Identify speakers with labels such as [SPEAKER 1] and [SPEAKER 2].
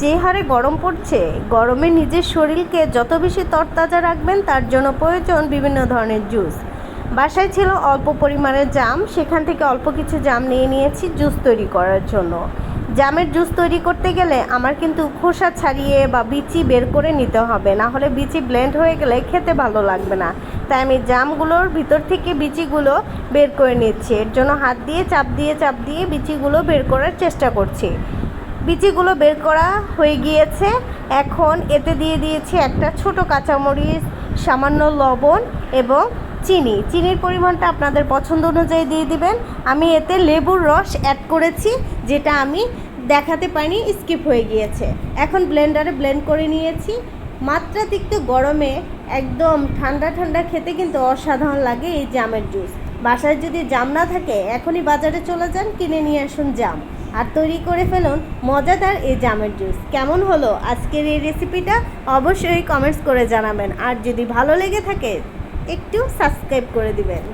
[SPEAKER 1] যে হারে গরম পড়ছে, গরমে নিজের শরীরকে যত বেশি তরতাজা রাখবেন, তার জন্য প্রয়োজন বিভিন্ন ধরনের জুস। বাসায় ছিল অল্প পরিমাণের জাম, সেখান থেকে অল্প কিছু জাম নিয়ে নিয়েছি জুস তৈরি করার জন্য। জামের জুস তৈরি করতে গেলে আমার কিন্তু খোসা ছাড়িয়ে বা বিচি বের করে নিতে হবে, না হলে বিচি ব্লেন্ড হয়ে গেলে খেতে ভালো লাগবে না। তাই আমি জামগুলোর ভিতর থেকে বিচিগুলো বের করে নিচ্ছি। এর জন্য হাত দিয়ে চাপ দিয়ে চাপ দিয়ে বিচিগুলো বের করার চেষ্টা করছি। বিচিগুলো বের করা হয়ে গিয়েছে। এখন এতে দিয়ে দিয়েছি একটা ছোট কাঁচামরিচ, সামান্য লবণ এবং চিনি। চিনির পরিমাণটা আপনাদের পছন্দ অনুযায়ী দিয়ে দিবেন। আমি এতে লেবুর রস অ্যাড করেছি, যেটা আমি দেখাতে পারিনি স্কিপ হয়ে গিয়েছে। এখন ব্লেন্ডারে ব্লেন্ড করে নিয়েছি। মাত্রাতিরিক্ত গরমে একদম ঠান্ডা ঠান্ডা খেতে কিন্তু অসাধারণ লাগে এই জামের জুস বাসায় যদি জাম না থাকে, এখনই বাজারে চলে যান, কিনে নিয়ে আসুন জাম। আর তৈরি করে ফেলুন মজাদার এই জামের জুস। কেমন হলো আজকের এই রেসিপিটা অবশ্যই কমেন্টস করে জানাবেন। আর যদি ভালো লেগে থাকে, একটু সাবস্ক্রাইব করে দিবেন।